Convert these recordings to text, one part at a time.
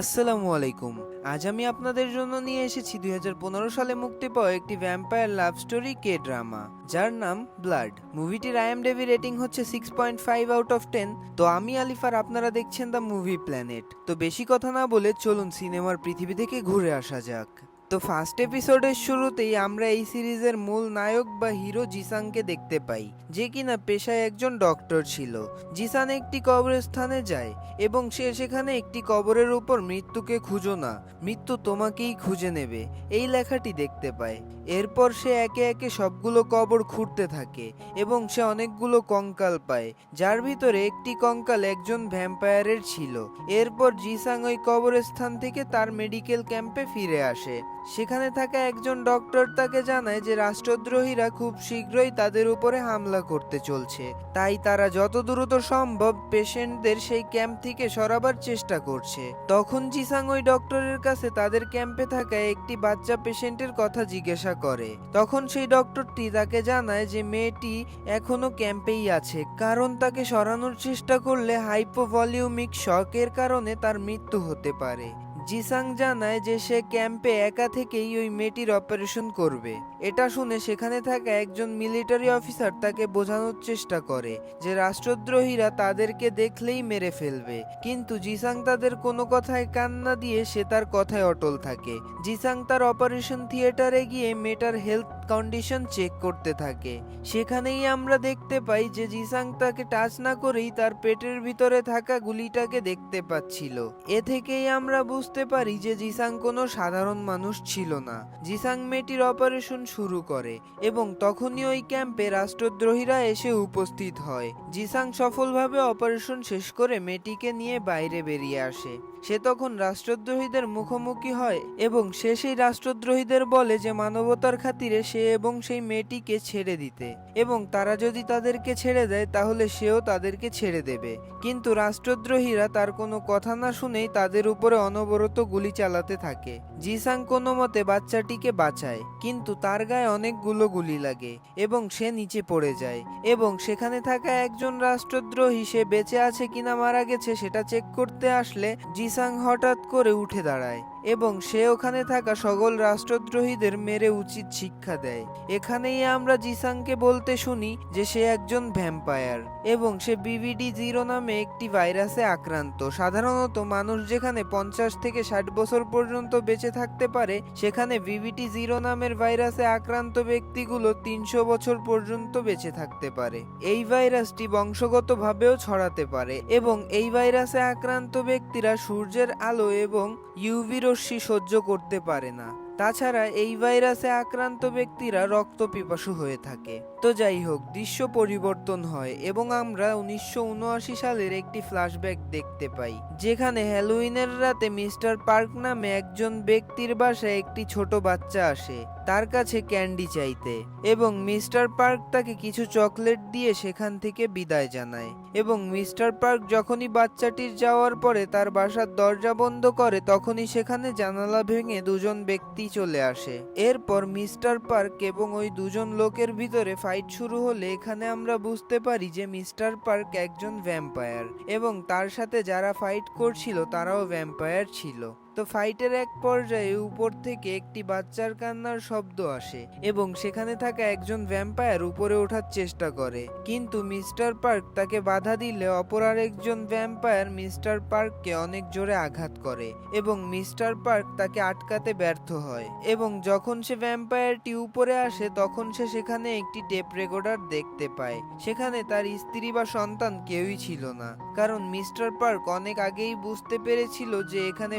আসসালামু আলাইকুম। আজ আমি আপনাদের জন্য নিয়ে এসেছি দুই হাজার পনেরো সালে মুক্তি পাওয়া একটি vampire love story K drama যার নাম ব্লাড মুভিটির ডেভি রেটিং হচ্ছে six point five out of ten তো আমি আলিফার আপনারা দেখছেন দ্য মুভি প্ল্যানেট তো বেশি কথা না বলে চলুন সিনেমার পৃথিবী থেকে ঘুরে আসা যাক। তো ফার্স্ট এপিসোডের শুরুতেই আমরা এই সিরিজের মূল নায়ক বা হিরো জিসাংকে দেখতে পাই, যে কিনা পেশায় একজন ডক্টর ছিল। জিসান একটি কবরস্থানে যায় এবং সে সেখানে একটি কবরের উপর মৃত্যুকে খুঁজো না, মৃত্যু তোমাকেই খুঁজে নেবে, এই লেখাটি দেখতে পায়। এরপর সে একে একে সবগুলো কবর খুঁড়তে থাকে এবং সে অনেকগুলো কঙ্কাল পায়, যার ভিতরে একটি কঙ্কাল একজন ভ্যাম্পায়ারের ছিল। এরপর জিসাং ওই কবরস্থান থেকে তার মেডিকেল ক্যাম্পে ফিরে আসে। সেখানে থাকা একজন ডক্টর তাকে জানায় যে রাষ্ট্রদ্রোহীরা খুব শীঘ্রই তাদের উপরে হামলা করতে চলছে। তাই তারা যত দ্রুত সম্ভব পেশেন্টদের সেই ক্যাম্প থেকে সরাবার চেষ্টা করছে। তখন জিসাং ওই ডক্টরের কাছে তাদের ক্যাম্পে থাকা একটি বাচ্চা পেশেন্টের কথা জিজ্ঞাসা করে। তখন সেই ডক্টরটি তাকে জানায় যে মেয়েটি এখনও ক্যাম্পেই আছে। কারণ তাকে সরানোর চেষ্টা করলে হাইপোভলিউমিক শকের কারণে তার মৃত্যু হতে পারে। জিসাং জানায় যে সে ক্যাম্পে একা থেকেই ওই মেয়েটির অপারেশন করবে। এটা শুনে সেখানে থাকা একজন মিলিটারি অফিসার তাকে বোঝানোর চেষ্টা করে যে রাষ্ট্রদ্রোহীরা তাদেরকে দেখলেই মেরে ফেলবে। কিন্তু জিসাং তাদের কোনো কথায় কান না দিয়ে সে তার কথায় অটল থাকে। জিসাং তার অপারেশন থিয়েটারে গিয়ে মেয়েটার হেলথ কন্ডিশন চেক করতে থাকে। সেখানেই আমরা দেখতে পাই যে জিসাং তাকে টাচ না করেই তার পেটের ভিতরে থাকা গুলিটাকে দেখতে পাচ্ছিল। এ থেকেই আমরা বুঝতে পারি যে জিসাং কোনো সাধারণ মানুষ ছিল না। জিসাং মেয়েটির অপারেশন শুরু করে এবং তখনই ওই ক্যাম্পে রাষ্ট্রদ্রোহীরা এসে উপস্থিত হয়। জিসাং সফলভাবে অপারেশন শেষ করে মেয়েটিকে নিয়ে বাইরে বেরিয়ে আসে। সে তখন রাষ্ট্রদ্রোহীদের মুখোমুখি হয় এবং সে সেই রাষ্ট্রদ্রোহীদের বলে যে মানবতার খাতিরে সে এবং সেই মেয়েটিকে ছেড়ে দিতে এবং তারা যদি তাদেরকে ছেড়ে দেয় তাহলে সেও তাদেরকে ছেড়ে দেবে। কিন্তু রাষ্ট্রদ্রোহীরা তার কোনো কথা না শুনেই তাদের উপরে অনবরত গুলি চালাতে থাকে। জিসাং কোনো মতে বাচ্চাটিকে বাঁচায়, কিন্তু তার গায়ে অনেকগুলো গুলি লাগে এবং সে নিচে পড়ে যায় এবং সেখানে থাকা একজন রাষ্ট্রদ্রোহী সে বেঁচে আছে কিনা মারা গেছে সেটা চেক করতে আসলে জিসাং হঠাৎ করে উঠে দাঁড়ায়। এবং সে ওখানে থাকা সকল রাষ্ট্রদ্রোহীদের মেরে উচিত শিক্ষা দেয়। এখানেই আমরা জিসাংকে বলতে শুনি যে সে একজন ভ্যাম্পায়ার এবং সে বিভিডি জিরো নামে একটি ভাইরাসে আক্রান্ত। সাধারণত মানুষ যেখানে পঞ্চাশ থেকে ষাট বছর পর্যন্ত বেঁচে থাকতে পারে, সেখানে ভিভিটি জিরো নামের ভাইরাসে আক্রান্ত ব্যক্তিগুলো তিনশো বছর পর্যন্ত বেঁচে থাকতে পারে। এই ভাইরাসটি বংশগতভাবেও ছড়াতে পারে এবং এই ভাইরাসে আক্রান্ত ব্যক্তিরা সূর্যের আলো এবং ইউভি রশ্মি সহ্য করতে পারে না। তাছাড়া এই ভাইরাসে আক্রান্ত ব্যক্তিরা রক্ত পিপাসু হয়ে থাকে। তো যাই হোক, দৃশ্য পরিবর্তন হয় এবং আমরা উনিশশো উনআশি সালের একটি ফ্ল্যাশব্যাক দেখতে পাই, যেখানে হ্যালোইনের রাতে মিস্টার পার্ক নামে একজন ব্যক্তির বাসায় একটি ছোট বাচ্চা আসে। তার কাছে ক্যান্ডি চাইতে এবং মিস্টার পার্ক তাকে কিছু চকলেট দিয়ে সেখান থেকে বিদায় জানায় এবং মিস্টার পার্ক যখনই বাচ্চাটির যাওয়ার পরে তার বাসার দরজা বন্ধ করে তখনই সেখানে জানালা ভেঙে দুজন ব্যক্তি চলে আসে। এরপর মিস্টার পার্ক এবং ওই দুজন লোকের ভিতরে ফাইট শুরু হলে এখানে আমরা বুঝতে পারি যে মিস্টার পার্ক একজন ভ্যাম্পায়ার এবং তার সাথে যারা ফাইট করছিল তারাও ভ্যাম্পায়ার ছিল। তো ফাইটের এক পর্যায়ে উপর থেকে একটি বাচ্চার কান্নার শব্দ আসে এবং সেখানে থাকা একজন ভ্যাম্পায়ার উপরে ওঠার চেষ্টা করে। কিন্তু মিস্টার পার্ক তাকে বাধা দিলে অপর আরেকজন ভ্যাম্পায়ার মিস্টার পার্ককে অনেক জোরে আঘাত করে এবং মিস্টার পার্ক তাকে আটকাতে ব্যর্থ হয় এবং যখন সে ভ্যাম্পায়ারটি উপরে আসে, তখন সে সেখানে একটি টেপ রেকর্ডার দেখতে পায়। সেখানে তার স্ত্রী বা সন্তান কেউই ছিল না। কারণ মিস্টার পার্ক অনেক আগেই বুঝতে পেরেছিল যে এখানে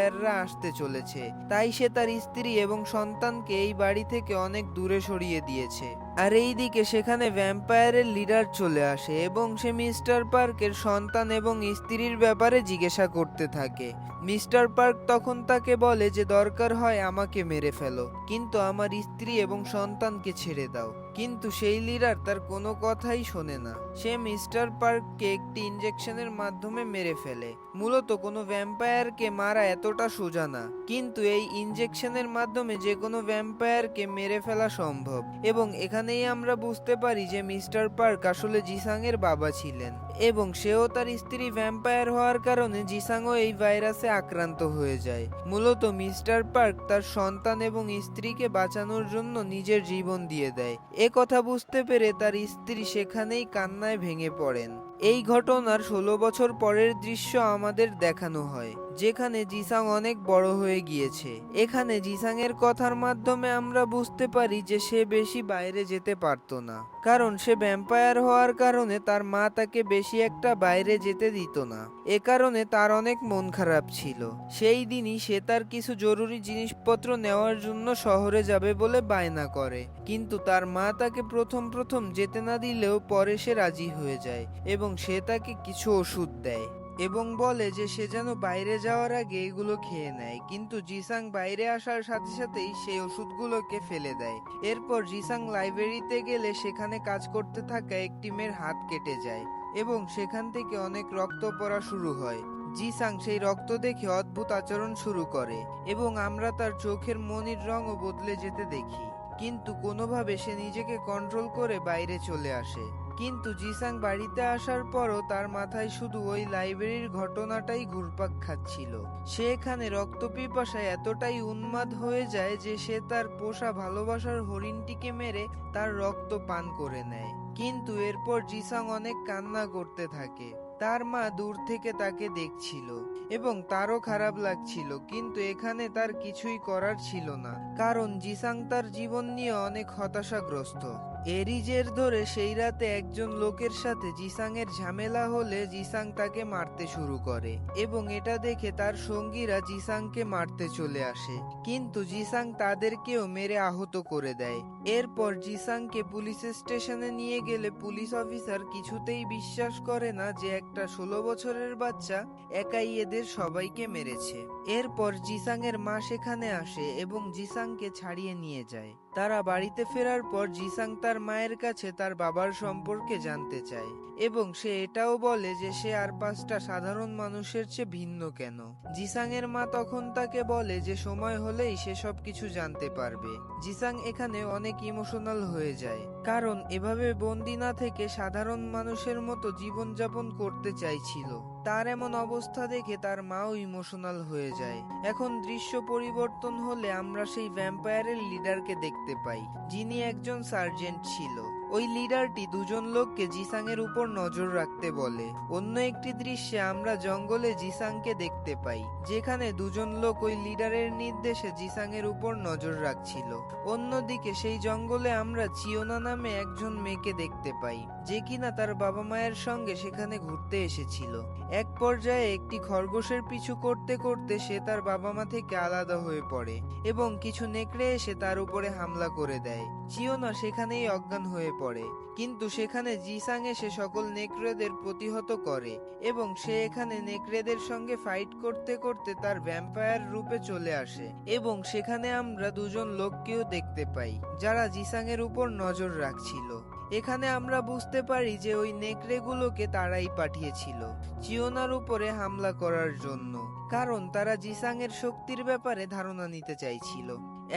ভ্যাম্পায়াররা আসতে চলেছে। তাই সে তার স্ত্রী এবং সন্তানকে এই বাড়ি থেকে অনেক দূরে সরিয়ে দিয়েছে। আর এইদিকে সেখানে ভ্যাম্পায়ারের লিডার চলে আসে এবং সে মিস্টার পার্কের সন্তান এবং স্ত্রীর ব্যাপারে জিজ্ঞাসা করতে থাকে। মিস্টার পার্ক তখন তাকে বলে যে, দরকার হয় আমাকে মেরে ফেলো, কিন্তু আমার স্ত্রী এবং সন্তানকে ছেড়ে দাও। কিন্তু সেই লিডার তার কোনো কথাই শোনে না। সে মিস্টার পার্ককে একটি ইনজেকশনের মাধ্যমে মেরে ফেলে। মূলত কোনো ভ্যাম্পায়ারকে মারা এতটা সোজা না, কিন্তু এই ইনজেকশনের মাধ্যমে যে কোনো ভ্যাম্পায়ারকে মেরে ফেলা সম্ভব। এবং এখানে এখানেই আমরা বুঝতে পারি যে মিস্টার পার্ক আসলে জিসাংয়ের বাবা ছিলেন এবং সেও তার স্ত্রী ভ্যাম্পায়ার হওয়ার কারণে জিসাংও এই ভাইরাসে আক্রান্ত হয়ে যায়। মূলত মিস্টার পার্ক তার সন্তান এবং স্ত্রীকে বাঁচানোর জন্য নিজের জীবন দিয়ে দেয়। এ কথা বুঝতে পেরে তার স্ত্রী সেখানেই কান্নায় ভেঙে পড়েন। এই ঘটনার ষোলো বছর পরের দৃশ্য আমাদের দেখানো হয়, যেখানে জিসাং অনেক বড় হয়ে গিয়েছে। এখানে জিসাংয়ের কথার মাধ্যমে আমরা বুঝতে পারি যে সে বেশি বাইরে যেতে পারতো না। কারণ সে ভ্যাম্পায়ার হওয়ার কারণে তার মা তাকে বেশি একটা বাইরে যেতে দিত না। এ কারণে তার অনেক মন খারাপ ছিল। সেই দিনই সে তার কিছু জরুরি জিনিসপত্র নেওয়ার জন্য শহরে যাবে বলে বায়না করে। কিন্তু তার মা তাকে প্রথম প্রথম যেতে না দিলেও পরে সে রাজি হয়ে যায় এবং সে তাকে কিছু ওষুধ দেয়। এবং বলে যে সে যেন বাইরে যাওয়ার আগে এগুলো খেয়ে নেয়। কিন্তু জিসাং বাইরে আসার সাথে সাথেই সেই ওষুধগুলোকে ফেলে দেয়। এরপর জিসাং লাইব্রেরিতে গেলে সেখানে কাজ করতে থাকা একটি মেয়ের হাত কেটে যায় এবং সেখান থেকে অনেক রক্ত পড়া শুরু হয়। জিসাং সেই রক্ত দেখে অদ্ভুত আচরণ শুরু করে এবং আমরা তার চোখের মনির রঙও বদলে যেতে দেখি। কিন্তু কোনোভাবে সে নিজেকে কন্ট্রোল করে বাইরে চলে আসে। কিন্তু জিসাং বাড়িতে আসার পরও তার মাথায় শুধু ওই লাইব্রেরির ঘটনাটাই ঘুরপাক খাচ্ছিল। সে এখানে রক্ত পিপাসায় এতটাই উন্মাদ হয়ে যায় যে সে তার পোষা ভালোবাসার হরিণটিকে মেরে তার রক্ত পান করে নেয়। কিন্তু এরপর জিসাং অনেক কান্না করতে থাকে। তার মা দূর থেকে তাকে দেখছিল এবং তারও খারাপ লাগছিল, কিন্তু এখানে তার কিছুই করার ছিল না, কারণ জিসাং তার জীবন নিয়ে অনেক হতাশাগ্রস্ত। এরিজের ধরে সেই রাতে একজন লোকের সাথে জিসাং এর ঝামেলা হলে জিসাং তাকে মারতে শুরু করে এবং এটা দেখে তার সঙ্গীরা জিসাংকে মারতে চলে আসে। কিন্তু জিসাং তাদেরকেও মেরে আহত করে দেয়। এরপর জিসাংকে পুলিশ স্টেশনে নিয়ে গেলে পুলিশ অফিসার কিছুতেই বিশ্বাস করে না যে একটা ষোলো বছরের বাচ্চা একাই এদের সবাইকে মেরেছে। এরপর জিসাং এর মা সেখানে আসে এবং জিসাংকে ছাড়িয়ে নিয়ে যায়। তারা বাড়িতে ফেরার পর জিসাং তার মায়ের কাছে তার বাবার সম্পর্কে জানতে চায়, এবং সে এটাও বলে যে সে আর পাঁচটা সাধারণ মানুষের চেয়ে ভিন্ন কেন। জিসাং এর মা তখন তাকে বলে যে সময় হলেই সে সব কিছু জানতে পারবে। জিসাং এখানে অনেক ইমোশনাল হয়ে যায়। কারণ এভাবে বন্দি না থেকে সাধারণ মানুষের মতো জীবনযাপন করতে চাইছিল। তার এমন অবস্থা দেখে তার মাও ইমোশনাল হয়ে যায়। এখন দৃশ্য পরিবর্তন হলে আমরা সেই ভ্যাম্পায়ারের লিডারকে দেখতে পাই, যিনি একজন সার্জেন্ট ছিল। ওই লিডারটি দুজন লোককে জিসাংয়ের উপর নজর রাখতে বলে। অন্য একটি দৃশ্যে আমরা জঙ্গলে জিসাংকে দেখতে পাই, যেখানে দুজন লোক ওই লিডারের নির্দেশে জিসাংয়ের উপর নজর রাখছিল। অন্যদিকে সেই জঙ্গলে আমরা চিওনা নামে একজন মেয়েকে দেখতে পাই, যে কিনা তার বাবা মায়ের সঙ্গে সেখানে ঘুরতে এসেছিল। এক পর্যায়ে একটি খরগোশের পিছু করতে করতে সে তার বাবা মা থেকে আলাদা হয়ে পড়ে এবং কিছু নেকড়ে এসে তার উপরে হামলা করে দেয়। চিওনা সেখানেই অজ্ঞান হয়ে পড়ে, কিন্তু সেখানে জিসাং এসে সকল নেকড়েদের প্রতিহত করে এবং সে এখানে নেকড়েদের সঙ্গে ফাইট করতে করতে তার ভ্যাম্পায়ার রূপে চলে আসে এবং সেখানে আমরা দুজন লোককেও দেখতে পাই, যারা জিসাং এর উপর নজর রাখছিল। এখানে আমরা বুঝতে পারি যে ওই নেকড়েগুলোকে তারাই পাঠিয়েছিল চিওনার উপরে হামলা করার জন্য, কারণ তারা জিসাং এর শক্তির ব্যাপারে ধারণা নিতে চাইছিল।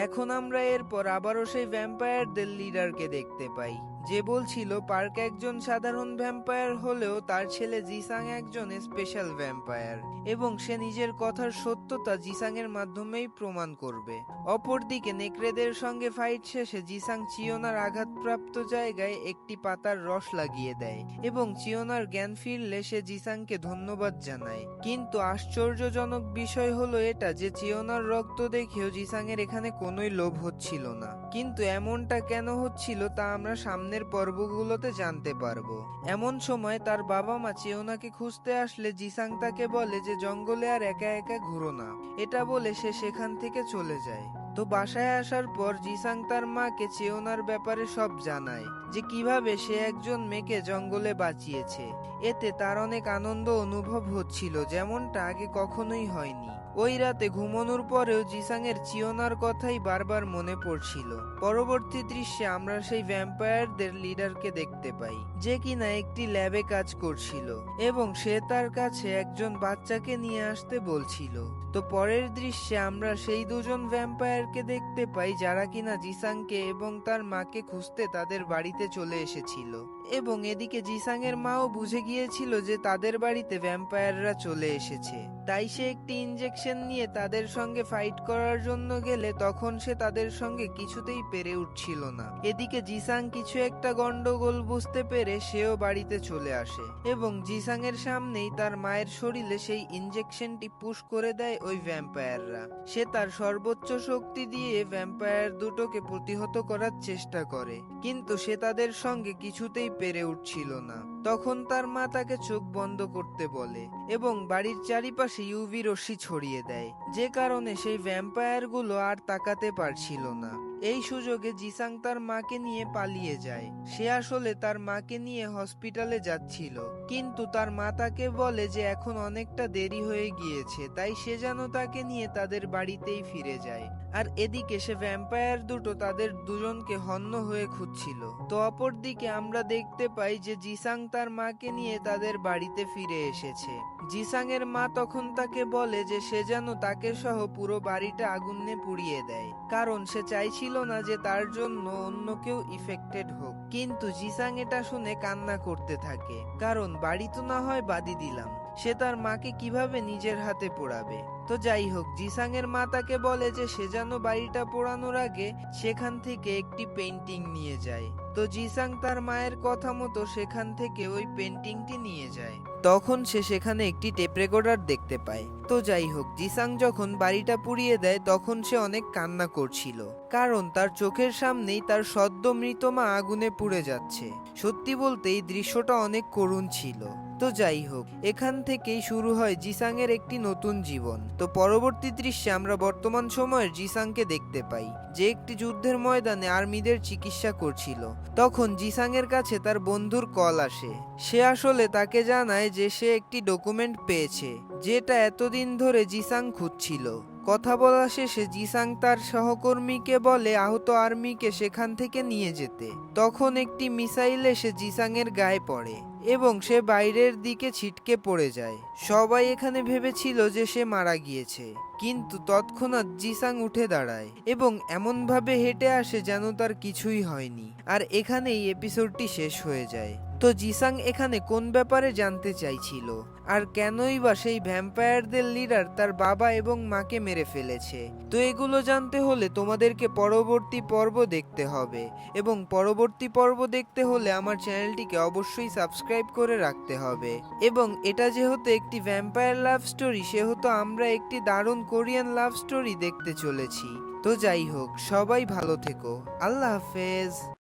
এখন আমরা এরপর আবারও সেই ভ্যাম্পায়ারদের লিডারকে দেখতে পাই। যে বলছিল পার্ক একজন সাধারণ ভ্যাম্পায়ার হলেও তার ছেলে জিসাং একজন স্পেশাল ভ্যাম্পায়ার এবং সে নিজের কথার সত্যতা জিসাং এর মাধ্যমেই প্রমাণ করবে। অপরদিকে নেকড়েদের সঙ্গে ফাইট শেষে জিসাং চিওনার আঘাতপ্রাপ্ত জায়গায় একটি পাতার রস লাগিয়ে দেয় এবং চিওনার জ্ঞান ফিরলে সে জিসাংকে ধন্যবাদ জানায়। কিন্তু আশ্চর্যজনক বিষয় হলো এটা যে চিওনার রক্ত দেখেও জিসাং এর এখানে কোনোই লোভ হচ্ছিল না। কিন্তু এমনটা কেন হচ্ছিল তা আমরা সামনের পর্বগুলোতে জানতে পারব। এমন সময় তার বাবা মা চিওনাকে খুঁজতে আসলে জিসাং তাকে বলে যে জঙ্গলে আর একা একা ঘুরো না। এটা বলে সে সেখান থেকে চলে যায়। তো বাসায় আসার পর জিসাং তার মাকে চেওনার ব্যাপারে সব জানায় যে কীভাবে সে একজন মেয়েকে জঙ্গলে বাঁচিয়েছে। এতে তার অনেক আনন্দ অনুভব হচ্ছিল, যেমনটা আগে কখনোই হয়নি। ওই রাতে ঘুমানোর পরেও জিসাংয়ের চিওনার কথাই বারবার মনে পড়ছিল। পরবর্তী দৃশ্যে আমরা সেই ভ্যাম্পায়ারদের লিডারকে দেখতে পাই, যে কিনা একটি ল্যাবে কাজ করছিল এবং সে তার কাছে একজন বাচ্চাকে নিয়ে আসতে বলছিল। তো পরের দৃশ্যে আমরা সেই দুজন ভ্যাম্পায়ারকে দেখতে পাই যারা কিনা জিসাংকে এবং তার মাকে খুঁজতে তাদের বাড়িতে চলে এসেছিল। এবং এদিকে জিসাংয়ের মাও বুঝে গিয়েছিল যে তাদের বাড়িতে ভ্যাম্পায়াররা চলে এসেছে। তাই সে একটি ইঞ্জেকশন নিয়ে তাদের সঙ্গে ফাইট করার জন্য গেলে তখন সে তাদের সঙ্গে কিছুতেই পেরে উঠছিল না। এদিকে জিসাং কিছু একটা গন্ডগোল বুঝতে পেরে সেও বাড়িতে চলে আসে এবং জিসাং এর সামনেই তার মায়ের শরীরে সেই ইঞ্জেকশনটি পুশ করে দেয় ওই ভ্যাম্পায়াররা সে তার সর্বোচ্চ শক্তি দিয়ে ভ্যাম্পায়ার দুটোকে প্রতিহত করার চেষ্টা করে। কিন্তু সে তাদের সঙ্গে কিছুতেই পেরে উঠছিল না। তখন তার মা তাকে চোখ বন্ধ করতে বলে এবং বাড়ির চারিপাশে ইউভি রশ্মি ছড়িয়ে দেয়, যে কারণে সেই ভ্যাম্পায়ারগুলো আর তাকাতে পারছিল না। এই সুযোগে জিসাং তার মাকে নিয়ে পালিয়ে যায়। সে আসলে তার মাকে নিয়ে হসপিটালে যাচ্ছিল, কিন্তু তার মা তাকে বলে যে এখন অনেকটা দেরি হয়ে গিয়েছে, তাই সে যেন তাকে নিয়ে তাদের বাড়িতেই ফিরে যায়। আর এদিকে সে ভ্যাম্পায়ার দুটো তাদের দুজনকে হন্য হয়ে খুঁজছিল। তো অপরদিকে আমরা দেখতে পাই যে জিসাং তার মাকে নিয়ে তাদের বাড়িতে ফিরে এসেছে। জিসাং এর মা তখন তাকে বলে যে সে যেন তাকে সহ পুরো বাড়িটা আগুনে পুড়িয়ে দেয়। কারণ সে চাইছিল না যে তার জন্য অন্য কেউ ইফেক্টেড হোক। কিন্তু জিসাং এটা শুনে কান্না করতে থাকে। কারণ বাড়ি তো না হয় বাদি দিলাম। সে তার মাকে কীভাবে নিজের হাতে পোড়াবে? তো যাই হোক জিসাং এর মা তাকে বলে যে সে যেন বাড়িটা পোড়ানোর আগে সেখান থেকে একটি পেন্টিং নিয়ে যায়। তো জিসাং তার মায়ের কথা মতো সেখান থেকে ওই পেন্টিংটি নিয়ে যায়। তখন সে সেখানে একটি টেপ রেকর্ডার দেখতে পায়। তো যাই হোক, জিসাং যখন বাড়িটা পুড়িয়ে দেয়, তখন সে অনেক কান্না করছিল। কারণ তার চোখের সামনেই তার সদ্য মৃত মা আগুনে পুড়ে যাচ্ছে। সত্যি বলতে এই দৃশ্যটা অনেক করুণ ছিল। তো যাই হোক, এখান থেকেই শুরু হয় জিসাং এর একটি নতুন জীবন। তো পরবর্তী দৃশ্যে আমরা বর্তমান সময়ের জিসাংকে দেখতে পাই, যে একটি যুদ্ধের ময়দানে আর্মিদের চিকিৎসা করছিল। তখন জিসাং এর কাছে তার বন্ধুর কল আসে। সে আসলে তাকে জানায় যে সে একটি ডকুমেন্ট পেয়েছে, যেটা এতদিন ধরে জিসাং খুঁজছিল। কথা বলা শেষে জিসাং তার সহকর্মীকে বলে, আহত আর্মিকে সেখান থেকে নিয়ে যেতে। তখন একটি মিসাইল এসে জিসাং এর গায়ে পড়ে। এবং সে বাইরের দিকে ছিটকে পড়ে যায়। সবাই এখানে ভেবেছিল যে সে মারা গিয়েছে। কিন্তু তৎক্ষণাৎ জিসাং উঠে দাঁড়ায় এবং এমনভাবে হেঁটে আসে যেন তার কিছুই হয়নি। আর এখানেই এপিসোডটি শেষ হয়ে যায়। তো জিসাং এখানে কোন ব্যাপারে জানতে চাইছিল? আর কেনই বা সেই ভ্যাম্পায়ারদের লিডার তার বাবা এবং মাকে মেরে ফেলেছে। তো এগুলো জানতে হলে তোমাদেরকে পরবর্তী পর্ব দেখতে হবে এবং পরবর্তী পর্ব দেখতে হলে আমার চ্যানেলটিকে অবশ্যই সাবস্ক্রাইব করে রাখতে হবে। এবং এটা যেহেতু একটি ভ্যাম্পায়ার লাভ স্টোরি সেহেতু আমরা একটি দারুণ কোরিয়ান লাভ স্টোরি দেখতে চলেছি। তো যাই হোক, সবাই ভালো থেকো। আল্লাহ হাফেজ।